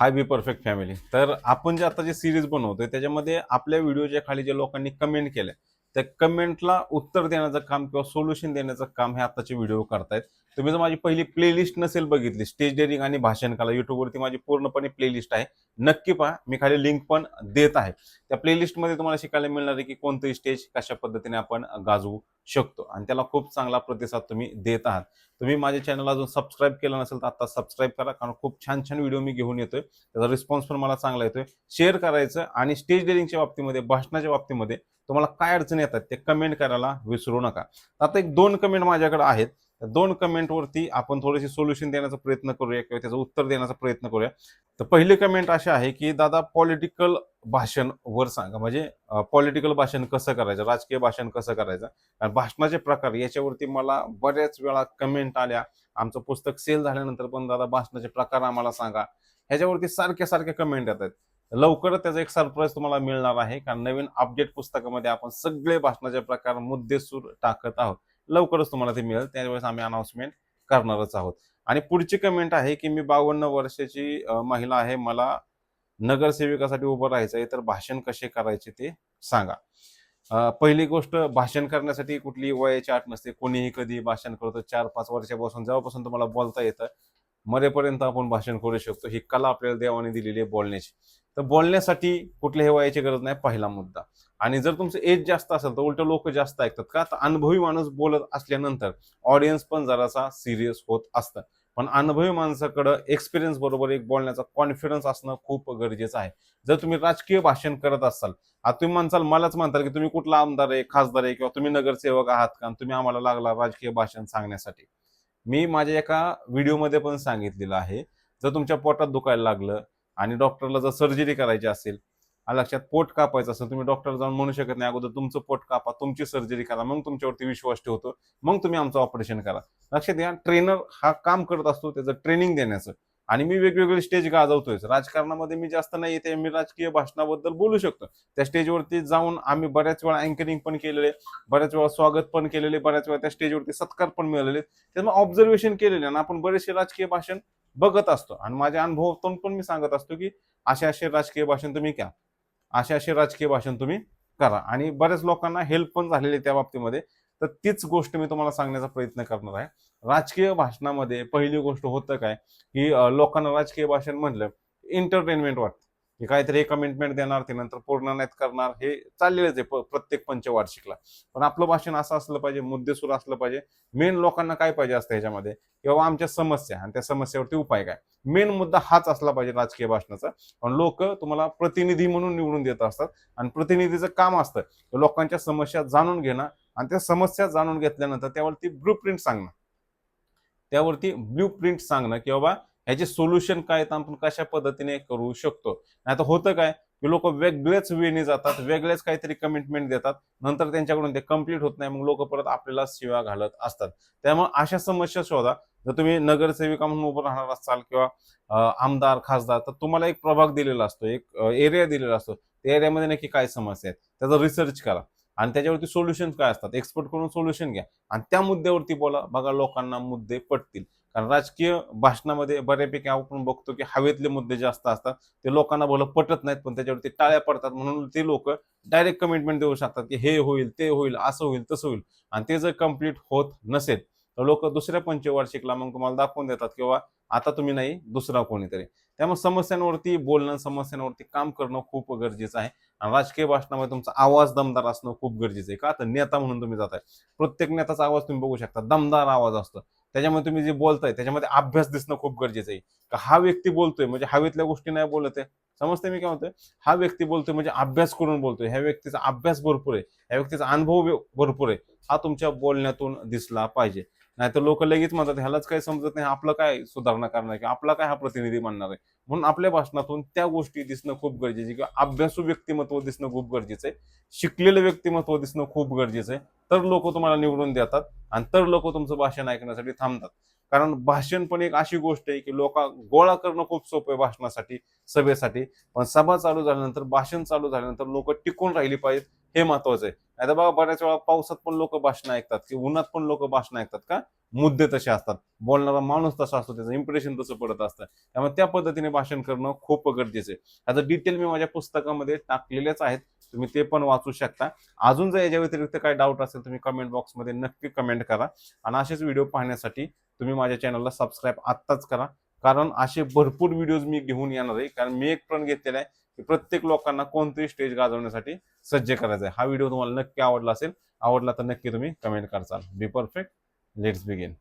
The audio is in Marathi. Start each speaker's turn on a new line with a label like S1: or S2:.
S1: High be perfect family. तर आपण जे आता जे सिरीज बनवतोय त्याच्यामध्ये आपल्या व्हिडिओच्या खाली जे लोकांनी कमेंट केलं त्या कमेंटला उत्तर देण्याचं काम किंवा सोल्युशन देण्याचं काम हे आताचे व्हिडिओ करतायत. तुम्ही जर माझी पहिली प्लेलिस्ट नसेल बघितली स्टेज डेअरिंग आणि भाषण कला युट्यूबवरती माझी पूर्णपणे प्लेलिस्ट आहे. नक्की पहा मी खाली लिंक पण देत आहे. त्या प्लेलिस्टमध्ये तुम्हाला शिकायला मिळणार आहे की कोणतंही स्टेज कशा पद्धतीने आपण गाजवू शकतो. आणि त्याला खूप चांगला प्रतिसाद तुम्ही देत आहात. तुम्ही माझ्या चॅनलला अजून सबस्क्राईब केलं नसेल तर आता सबस्क्राईब करा. कारण खूप छान छान व्हिडिओ मी घेऊन येतोय. त्याचा रिस्पॉन्स पण मला चांगला येतोय. शेअर करायचं आणि स्टेज डेअरिंगच्या बाबतीमध्ये भाषणाच्या बाबतीमध्ये तुम्हाला काय अडचणी येतात ते कमेंट करायला विसरू नका. आता एक दोन कमेंट माझ्याकडे आहेत. दोन कमेंटवरती आपण थोडेसे सोल्युशन देण्याचा प्रयत्न करूया किंवा त्याचं उत्तर देण्याचा प्रयत्न करूया. तर पहिले कमेंट अशी आहे की दादा पॉलिटिकल भाषण वर सांगा. म्हणजे पॉलिटिकल भाषण कसं करायचं? राजकीय भाषण कसं करायचं? आणि भाषणाचे प्रकार याच्यावरती मला बऱ्याच वेळा कमेंट आल्या. आमचं पुस्तक सेल झाल्यानंतर पण दादा भाषणाचे प्रकार आम्हाला सांगा. ह्याच्यावरती सारख्या सारख्या कमेंट येतात. लवकरच त्याचा एक सरप्राईज तुम्हाला मिळणार आहे. कारण नवीन अपडेट पुस्तकामध्ये आपण सगळे भाषणाचे प्रकार मुद्देसूर टाकत आहोत. लवकरच तुम्हाला ते मिळेल. त्यावेळेस आम्ही अनाउन्समेंट करणारच आहोत. आणि पुढची कमेंट आहे की मी बावन्न वर्षाची महिला आहे. मला नगरसेविकासाठी उभं राहायचं आहे तर भाषण कसे करायचे ते सांगा. पहिली गोष्ट भाषण करण्यासाठी कुठली वयाची आठ नसते. कोणीही कधी भाषण करतो. चार पाच वर्षापासून जेव्हापासून तुम्हाला बोलता येतं मरेपर्यंत आपण भाषण करू शकतो. ही कला आपल्याला देवाने दिलेली आहे बोलण्याची. तर बोलण्यासाठी कुठल्याही वयाची गरज नाही पहिला मुद्दा. आणि जर तुमचं एज जास्त असेल तर उलट लोक जास्त ऐकतात. का? तर अनुभवी माणूस बोलत असल्यानंतर ऑडियन्स पण जरासा सिरियस होत असतं. पण अनुभवी माणसाकडं एक्सपिरियन्स बरोबर एक बोलण्याचा कॉन्फिडन्स असणं खूप गरजेचं आहे. जर तुम्ही राजकीय भाषण करत असाल आता तुम्ही म्हणसाल मलाच म्हणताल की तुम्ही कुठला आमदार आहे खासदार आहे किंवा तुम्ही नगरसेवक आहात का? आणि तुम्ही आम्हाला लागला राजकीय भाषण सांगण्यासाठी. मी माझ्या एका व्हिडिओमध्ये पण सांगितलेलं आहे. जर तुमच्या पोटात दुखायला लागलं आणि डॉक्टरला जर सर्जरी करायची असेल लक्षात पोट कापायचं असेल तुम्ही डॉक्टर जाऊन म्हणू शकत नाही अगोदर तुमचं पोट कापा तुमची सर्जरी करा मग तुमच्यावरती विश्वास ठेवतो मग तुम्ही आमचं ऑपरेशन करा. लक्षात घ्या ट्रेनर हा काम करत असतो त्याचं ट्रेनिंग देण्याचं. आणि मी वेगवेगळे स्टेज गाजवतोय. राजकारणामध्ये मी जास्त नाही येते मी राजकीय भाषणाबद्दल बोलू शकतो. त्या स्टेजवरती जाऊन आम्ही बऱ्याच वेळा अँकरिंग पण केलेले बऱ्याच वेळा स्वागत पण केलेले बऱ्याच वेळा त्या स्टेजवरती सत्कार पण मिळालेले त्यामुळे ऑब्झर्वेशन केलेले आणि आपण बरेचसे राजकीय भाषण बघत असतो. आणि माझ्या अनुभवातून पण मी सांगत असतो की असे असे राजकीय भाषण तुम्ही घ्या. असे असे राजकीय भाषण तुम्ही करा. आणि बऱ्याच लोकांना हेल्प पण झालेली त्या बाबतीमध्ये. तर तीच गोष्ट मी तुम्हाला सांगण्याचा प्रयत्न करणार आहे. राजकीय भाषणामध्ये पहिली गोष्ट होतं काय? की लोकांना राजकीय भाषण म्हटलं एंटरटेनमेंट वाटतं. की काहीतरी कमिटमेंट देणार ते नंतर पूर्ण नाहीत करणार हे चाललेलंच आहे प्रत्येक पंचवार्षिकला. पण आपलं भाषण असं असलं पाहिजे मुद्देसूर असलं पाहिजे. मेन लोकांना काय पाहिजे असतं ह्याच्यामध्ये? किंवा आमच्या समस्या आणि त्या समस्येवरती उपाय काय? मेन मुद्दा हाच असला पाहिजे राजकीय भाषणाचा. पण लोक तुम्हाला प्रतिनिधी म्हणून निवडून देत असतात आणि प्रतिनिधीचं काम असतं. लोकांच्या समस्या जाणून घेणं आणि त्या समस्या जाणून घेतल्यानंतर त्यावरती ब्लू प्रिंट सांगणं. त्यावरती ब्ल्यू प्रिंट सांगणं की बाबा ह्याचे सोल्युशन काय तर आपण कशा पद्धतीने करू शकतो? नाही होतं काय? की लोक वेगळेच वेने जातात वेगळेच काहीतरी कमिटमेंट देतात. नंतर त्यांच्याकडून ते कंप्लीट होत नाही मग लोक परत आपल्याला शिवा घालत असतात. त्यामुळे अशा समस्या शोधा. जर तुम्ही नगरसेविका म्हणून उभं राहणार असाल किंवा आमदार खासदार तर तुम्हाला एक प्रभाग दिलेला असतो. एक एरिया दिलेला असतो. त्या एरियामध्ये नक्की काय समस्या आहेत? त्याचा रिसर्च करा. आणि त्याच्यावरती सोल्युशन काय असतात? एक्सपर्ट करून सोल्युशन घ्या. आणि त्या मुद्द्यावरती बोला. बघा लोकांना मुद्दे पटतील. कारण राजकीय भाषणामध्ये बऱ्यापैकी आपण बघतो की हवेतले मुद्दे जास्त असतात. ते लोकांना बोल पटत नाहीत पण त्याच्यावरती टाळ्या पडतात म्हणून ते लोक डायरेक्ट कमिटमेंट देऊ शकतात की हे होईल ते होईल असं होईल तसं होईल. आणि ते जर कंप्लीट होत नसेल तर लोक दुसऱ्या पंचवार्षिकला मग तुम्हाला दाखवून देतात किंवा आता तुम्ही नाही दुसरा कोणीतरी. त्यामुळे समस्यांवरती बोलणं समस्यांवरती काम करणं खूप गरजेचं आहे. आणि राजकीय भाषणामध्ये तुमचा आवाज दमदार असणं खूप गरजेचं आहे. का? तर नेता म्हणून तुम्ही जाताय. प्रत्येक नेत्याचा आवाज तुम्ही बघू शकता. दमदार आवाज असतो. त्याच्यामध्ये तुम्ही जे बोलताय त्याच्यामध्ये अभ्यास दिसणं खूप गरजेचं आहे. का हा व्यक्ती बोलतोय म्हणजे हवेतल्या गोष्टी नाही बोलत आहे. समजते मी काय म्हणतोय? हा व्यक्ती बोलतोय म्हणजे अभ्यास करून बोलतोय. ह्या व्यक्तीचा अभ्यास भरपूर आहे. ह्या व्यक्तीचा अनुभव भरपूर आहे. हा तुमच्या बोलण्यातून दिसला पाहिजे. नाहीतर लोक लगेच म्हणतात ह्यालाच काही समजत नाही आपलं काय सुधारणा करणार किंवा आपला काय हा प्रतिनिधी म्हणणार आहे? म्हणून आपल्या भाषणातून त्या गोष्टी दिसणं खूप गरजेचं किंवा अभ्यासू व्यक्तिमत्व दिसणं खूप गरजेचं आहे. शिकलेलं व्यक्तिमत्व दिसणं खूप गरजेचं आहे. तर लोक तुम्हाला निवडून देतात आणि तर लोक तुमचं भाषण ऐकण्यासाठी थांबतात. कारण भाषण पण एक अशी गोष्ट आहे की लोक गोळा करणं खूप सोपं आहे भाषणासाठी सभेसाठी. पण सभा चालू झाल्यानंतर भाषण चालू झाल्यानंतर लोक टिकून राहिली पाहिजेत. हे महत्वाचं आहे. आता बघा बऱ्याच वेळा पावसात पण लोक भाषण ऐकतात की उन्हात पण लोक भाषण ऐकतात का? मुद्दे तसे असतात. बोलणारा माणूस तसा असतो त्याचं इम्प्रेशन तसं पडत असतं. त्यामुळे त्या पद्धतीने भाषण करणं खूप गरजेचं आहे. आता डिटेल मी माझ्या पुस्तकामध्ये टाकलेलेच आहेत. तुम्ही ते पण वाचू शकता. अजून जर याच्या व्यतिरिक्त काय डाऊट असेल तुम्ही कमेंट बॉक्समध्ये नक्की कमेंट करा. आणि असेच व्हिडिओ पाहण्यासाठी तुम्ही माझ्या चॅनलला सबस्क्राईब आत्ताच करा. कारण असे भरपूर व्हिडिओज मी घेऊन येणार आहे. कारण मी एक प्रण घेतलेला आहे की प्रत्येक लोकांना कोणतरी स्टेज गाजवण्यासाठी सज्ज करायचं आहे. हा व्हिडिओ तुम्हाला नक्की आवडला असेल आवडला तर नक्की तुम्ही comment करचाल. Be perfect let's begin